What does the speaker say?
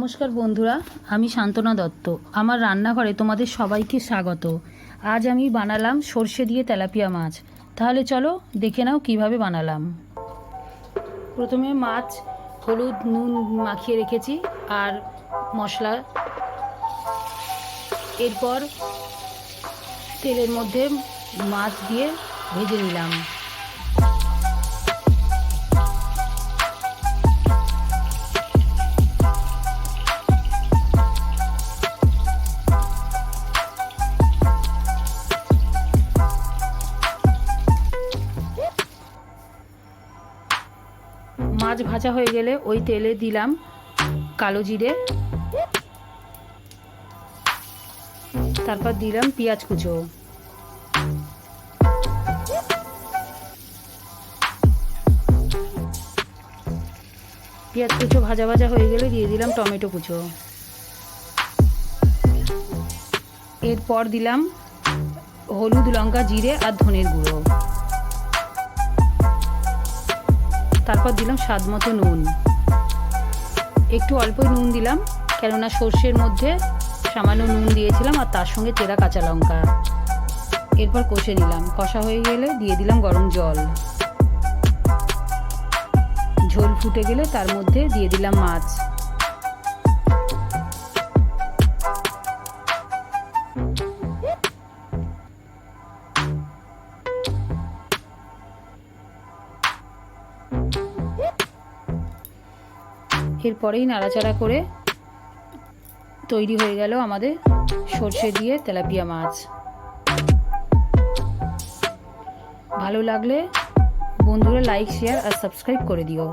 নমস্কার বন্ধুরা, আমি শান্তনা দত্ত। আমার রান্নাঘরে তোমাদের সবাইকে স্বাগত। আজ আমি বানালাম সর্ষে দিয়ে তেলাপিয়া মাছ। তাহলে চলো দেখে নাও কীভাবে বানালাম। প্রথমে মাছ, হলুদ, নুন মাখিয়ে রেখেছি আর মশলা। এরপর তেলের মধ্যে মাছ দিয়ে ভেজে নিলাম। মাছ ভাজা হয়ে গেলে ওই তেলে দিলাম কালো জিরে। তারপর দিলাম পেঁয়াজ কুচো। পেঁয়াজ কুচো ভাজা ভাজা হয়ে গেলে দিয়ে দিলাম টমেটো কুচো। এরপর দিলাম হলুদ লঙ্কা জিরে আর ধনের গুঁড়ো। তারপর দিলাম স্বাদ মতো নুন। একটু অল্প নুন দিলাম, কেননা সর্ষের মধ্যে সামান্য নুন দিয়েছিলাম আর তার সঙ্গে চেরা কাঁচা লঙ্কা। এরপর কষে নিলাম। কষা হয়ে গেলে দিয়ে দিলাম গরম জল। ঝোল ফুটে গেলে তার মধ্যে দিয়ে দিলাম মাছ। এরপরেই নাড়াচাড়া করে তৈরি হয়ে গেল আমাদের সর্ষে দিয়ে তেলাপিয়া মাছ। ভালো লাগলে বন্ধুরা লাইক শেয়ার আর সাবস্ক্রাইব করে দিও।